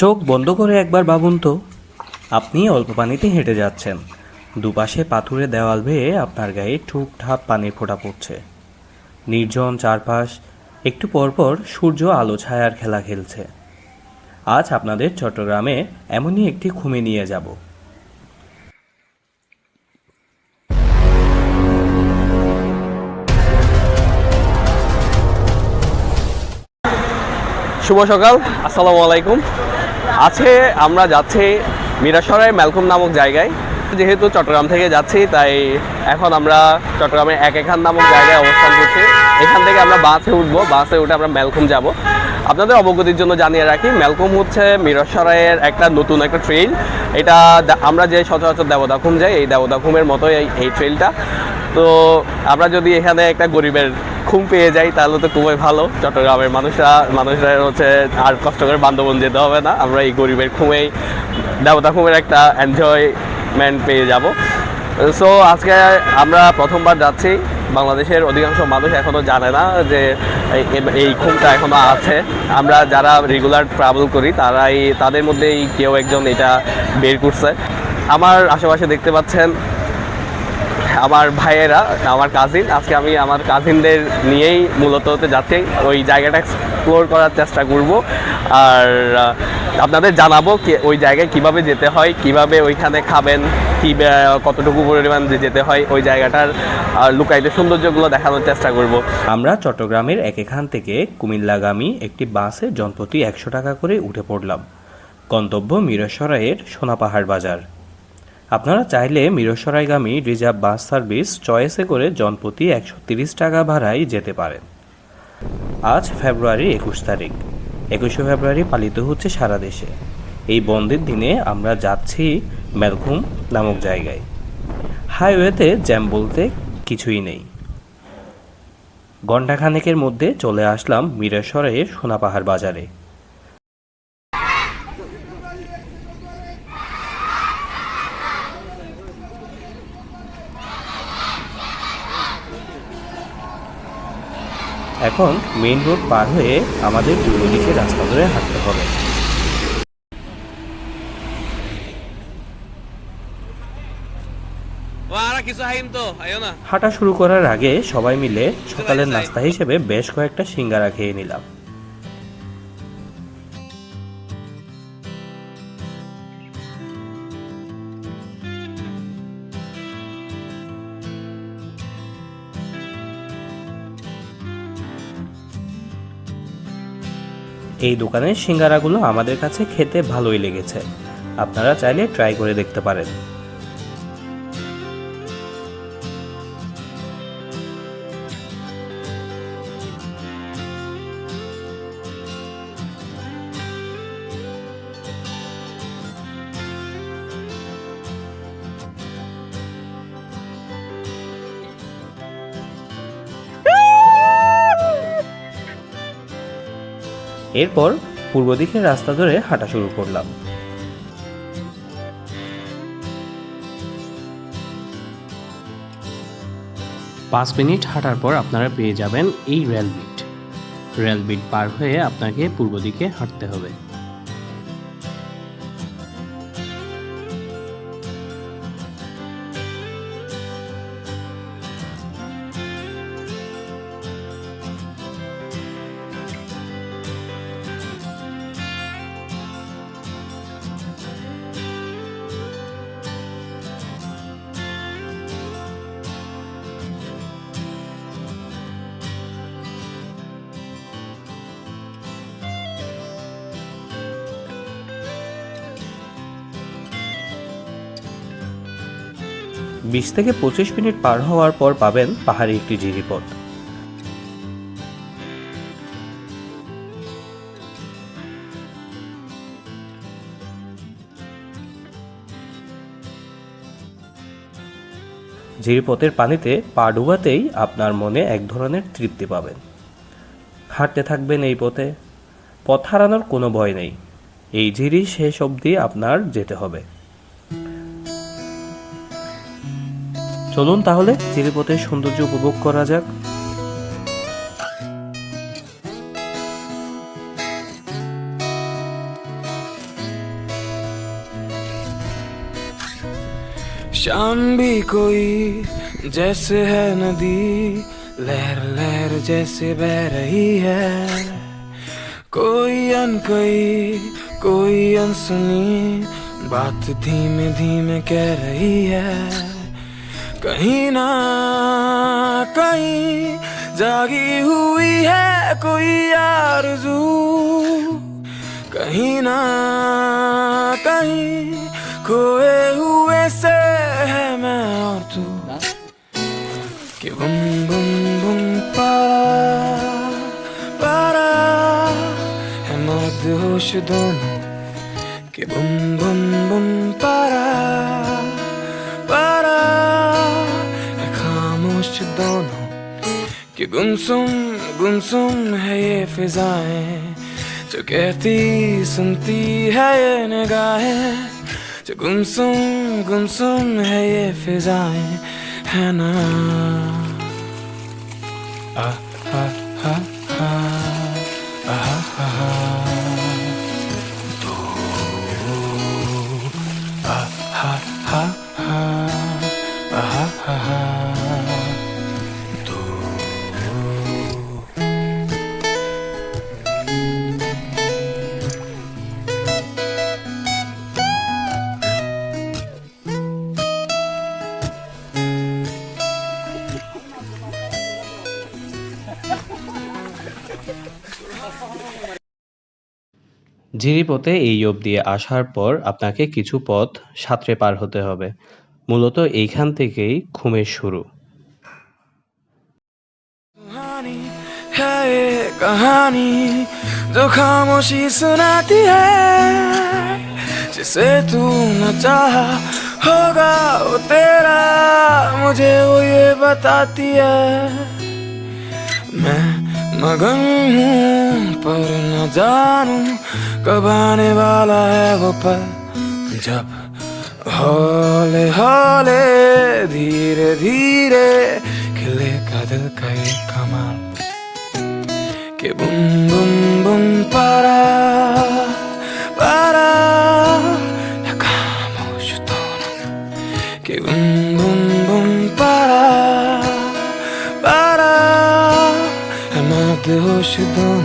চোখ বন্ধ করে একবার ভাবুন তো। আপনি অল্প পানিতে হেঁটে যাচ্ছেন। দুপাশে পাথুরে দেওয়াল বেয়ে আপনার গায়ে ঠুকঠাপ পানির ফোঁটা পড়ছে। নির্জন চারপাশ, একটু পরপর সূর্য আলো ছায়ার খেলা খেলছে। আজ আপনাদের চট্টগ্রামে এমনই একটি খুমে নিয়ে যাব। শুভ সকাল, আসসালামু আলাইকুম। আছে, আমরা যাচ্ছি মিরাসরাই ম্যালকুম নামক জায়গায়। যেহেতু চট্টগ্রাম থেকে যাচ্ছি, তাই এখন আমরা চট্টগ্রামে এক এখান নামক জায়গায় অবস্থান করছি। এখান থেকে আমরা বাসে উঠবো, বাসে উঠে আমরা ম্যালকুম যাব। আপনাদের অবগতির জন্য জানিয়ে রাখি, ম্যালকুম হচ্ছে মিরাসরাইয়ের একটা নতুন একটা ট্রেন এটা আমরা যে সচরাচর দেবদাখুম যাই, এই দেবদাখুমের মতোই এই- এই ট্রেনটা তো আমরা যদি এখানে একটা গরিবের ঘুম পেয়ে যাই তাহলে তো খুবই ভালো। চট্টগ্রামের মানুষরা মানুষরা হচ্ছে আর কষ্ট করে বান্ধবন যেতে হবে না। আমরা এই গরিবের ঘুমেই, দেবতা ঘুমের একটা এনজয়মেন্ট পেয়ে যাব। সো আজকে আমরা প্রথমবার যাচ্ছি। বাংলাদেশের অধিকাংশ মানুষ এখনও জানে না যে এই- ঘুমটা এখনও আছে। আমরা যারা রেগুলার ট্রাভেল করি, তারাই, তাদের মধ্যেই কেউ একজন এটা বের করছে। আমার আশেপাশে দেখতে পাচ্ছেন আমার ভাইয়েরা আমার কাজিন আজকে আমি আমার কাজিনদের নিয়েই মূলত হতে যাচ্ছি। ওই জায়গাটা এক্সপ্লোর করার চেষ্টা করব। আর আপনাদের জানাব ওই জায়গায় কীভাবে যেতে হয় কীভাবে ওইখানে খাবেন কি কতটুকু পরিমাণ যেতে হয় ওই জায়গাটার আহ, লুকায়িত সৌন্দর্যগুলো দেখানোর চেষ্টা করব। আমরা চট্টগ্রামের এক এখান থেকে কুমিল্লাগামী একটি বাসে জনপ্রতি একশো টাকা করে উঠে পড়লাম। গন্তব্য মিরসরাইয়ের সোনাপাহাড় বাজার। আপনারা চাইলে মিরসরাইগামী রিজার্ভ বাস সার্ভিস চয়েসে করে জনপ্রতি একশো তিরিশ টাকা ভাড়ায় যেতে পারেন। আজ ফেব্রুয়ারি একুশ তারিখ। একুশে ফেব্রুয়ারি পালিত হচ্ছে সারা দেশে। এই বন্ধের দিনে আমরা যাচ্ছি মেলঘুম নামক জায়গায়। হাইওয়েতে জ্যাম বলতে কিছুই নেই। ঘণ্টাখানেকের মধ্যে চলে আসলাম মিরেশ্বরের সোনাপাহাড় বাজারে। এখন মেইন রোড পার হয়ে আমাদের দুটো দিকে রাস্তা ধরে হাঁটতে হবে। হাঁটা শুরু করার আগে সবাই মিলে সকালের নাস্তা হিসেবে বেশ কয়েকটা সিঙ্গারা খেয়ে নিলাম। এই দোকানের সিঙ্গারাগুলো আমাদের কাছে খেতে ভালোই লেগেছে। আপনারা চাইলে ট্রাই করে দেখতে পারেন। এরপর পূর্ব দিকের রাস্তা ধরে হাঁটা শুরু করলাম। পাঁচ মিনিট হাঁটার পর আপনারা পেয়ে যাবেন এই রেলবিট রেলবিট রেল বিট পার হয়ে আপনাকে পূর্ব দিকে হাঁটতে হবে। বিশ থেকে পঁচিশ মিনিট পার হওয়ার পর পাবেন পাহাড়ি একটি জিরিপথ জিরিপথের পানিতে পা ডুবাতেই আপনার মনে এক ধরনের তৃপ্তি পাবেন। হাঁটতে থাকবেন এই পথে। পথ হারানোর কোনো ভয় নেই। এই ঝিরি শেষ অবধি আপনার যেতে হবে। চলুন তাহলে চিরিপথের সৌন্দর্য উপভোগ করা যাক शाम कोई जैसे है नदी लहर लहर जैसे बह रही है कोई अन कोई कोई अनसुनी बात धीमे धीमे कह रही है कहीं ना कहीं जागी हुई है कोई आरज़ू। कहीं ना कहीं खोए हुए से है मैं और तू। कि बुम बुम बुम पारा पारा है मर्द होश दोनों। गुमसुम गुमसुम है ये फिजाएँ। जो कहती, सुनती है ये निगाहें। जो गुमसुम गुमसुम है ये फिजाएँ, है ना? आ ঝিরিপথে এই অবধি আসার পর আপনাকে কিছু পথ সাঁতরে পার হতে হবে মূলত এইখান থেকেই ঘুমের শুরু कहानी है ये कहानी जो खामोशी सुनाती है जिसे तू न चाहा होगा वो तेरा मुझे वो ये बताती है मैं मगन हूँ पर न जानू कब आने वाला है वो पल जब हौले हौले धीरे धीरे खिले का दिल का ये कमाल कि बुम बुम बुम पारा पारा है खामोश दोनों कि बुम बुम बुम पारा पारा है मर्द होश दोनों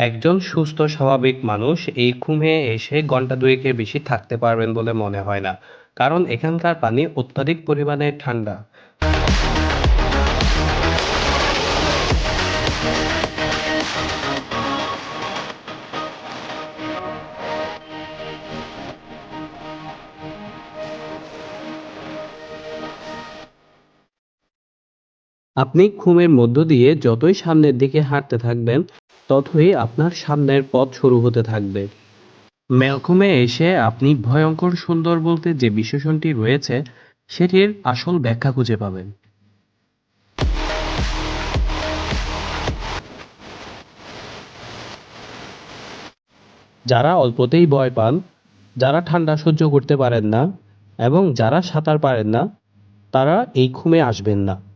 একজন সুস্থ, স্বাভাবিক মানুষ এই কুমে এসে ঘণ্টা দুয়েকের বেশি থাকতে পারবেন বলে মনে হয় না। কারণ এখানকার পানি অত্যাধিক পরিমাণে ঠান্ডা। আপনি ঘুমের মধ্য দিয়ে যতই সামনের দিকে হাঁটতে থাকবেন, ততই আপনার সামনের পথ শুরু হতে থাকবে। ম্যালকমে এসে আপনি ভয়ঙ্কর সুন্দর বলতে যে বিশেষণটি রয়েছে, সেটির আসল ব্যাখ্যা খুঁজে পাবেন। যারা অল্পতেই ভয় পান, যারা ঠান্ডা সহ্য করতে পারেন না, এবং যারা সাঁতার পারেন না, তারা এই ঘুমে আসবেন না।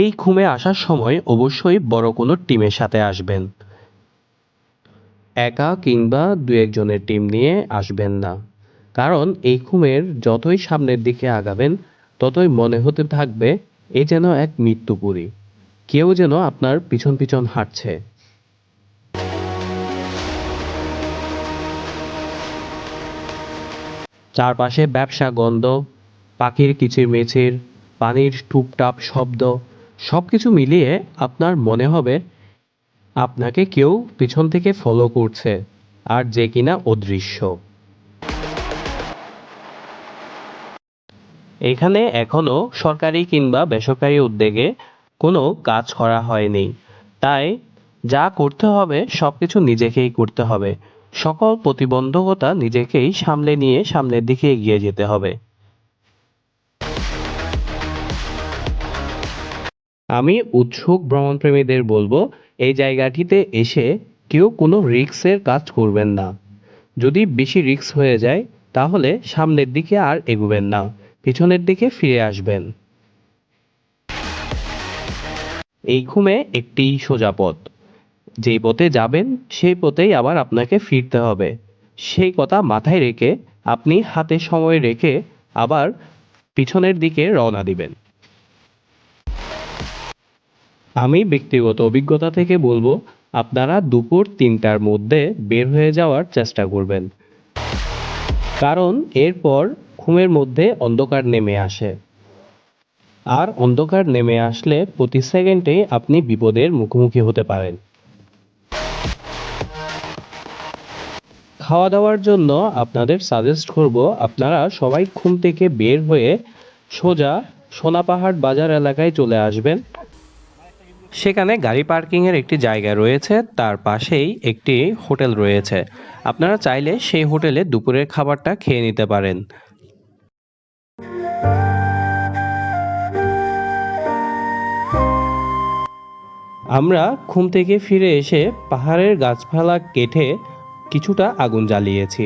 এই ঘুমে আসার সময় অবশ্যই বড় কোনো টিমের সাথে আসবেন। একা কিংবা দু একজনের টিম নিয়ে আসবেন না। কারণ এই ঘুমের যতই সামনের দিকে আগাবেন, ততই মনে হতে থাকবে এ যেন এক মৃত্যুপুরী। কেউ যেন আপনার পিছন পিছন হাঁটছে। চারপাশে ব্যবসা গন্ধ, পাখির কিচিরমিচির, পানির টুপটাপ শব্দ সব কিছু মিলিয়ে আপনার মনে হবে আপনাকে কেউ পিছন থেকে ফলো করছে, আর যে কিনা অদৃশ্য। এখানে এখনও সরকারি কিংবা বেসরকারি উদ্যোগে কোনো কাজ করা হয়নি। তাই যা করতে হবে সব কিছু নিজেকেই করতে হবে। সকল প্রতিবন্ধকতা নিজেকেই সামলে নিয়ে সামনের দিকে এগিয়ে যেতে হবে। আমি উৎসুক ভ্রমণপ্রেমীদের বলব, এই জায়গাটিতে এসে কেউ কোনো রিস্কের কাজ করবেন না। যদি বেশি রিস্ক হয়ে যায়, তাহলে সামনের দিকে আর এগোবেন না, পিছনের দিকে ফিরে আসবেন। এই ঘুমে একটি সোজা পথ। যেই পথে যাবেন, সেই পথেই আবার আপনাকে ফিরতে হবে। সেই কথা মাথায় রেখে আপনি হাতে সময় রেখে আবার পিছনের দিকে রওনা দিবেন। আমি ব্যক্তিগত অভিজ্ঞতা থেকে বলব, আপনারা দুপুর তিনটার মধ্যে বের হয়ে যাওয়ার চেষ্টা করবেন। কারণ এরপর ঘুমের মধ্যে অন্ধকার নেমে আসে। আর অন্ধকার নেমে আসলে প্রতি সেকেন্ডে আপনি বিপদের মুখোমুখি হতে পারেন। খাওয়া দাওয়ার জন্য আপনাদের সাজেস্ট করব, আপনারা সবাই ঘুম থেকে বের হয়ে সোজা সোনাপাহাড় বাজার এলাকায় চলে আসবেন। সেখানে গাড়ি পার্কিংয়ের একটি জায়গা রয়েছে, তার পাশেই একটি হোটেল রয়েছে। আপনারা চাইলে সেই হোটেলে দুপুরের খাবারটা খেয়ে নিতে পারেন। আমরা ঘুম থেকে ফিরে এসে পাহাড়ের গাছপালা কেটে কিছুটা আগুন জ্বালিয়েছি,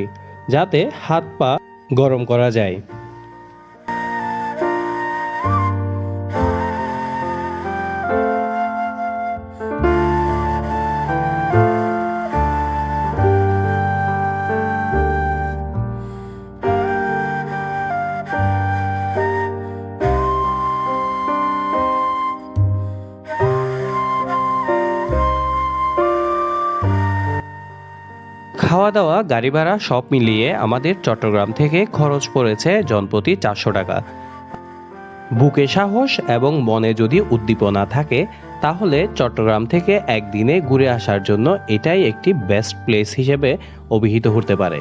যাতে হাত পা গরম করা যায়। দাওয়া গাড়ি ভাড়া সব মিলিয়ে আমাদের চট্টগ্রাম থেকে খরচ পড়েছে জনপ্রতি চারশো টাকা। বুকে সাহস এবং মনে যদি উদ্দীপনা থাকে, তাহলে চট্টগ্রাম থেকে একদিনে ঘুরে আসার জন্য এটাই একটি বেস্ট প্লেস হিসেবে অভিহিত হতে পারে।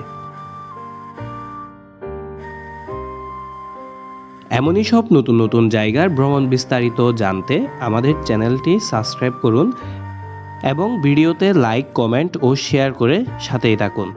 এমনই সব নতুন নতুন জায়গার ভ্রমণ বিস্তারিত জানতে আমাদের চ্যানেলটি সাবস্ক্রাইব করুন এবং ভিডিওতে লাইক কমেন্ট ও শেয়ার করে সাথেই থাকুন।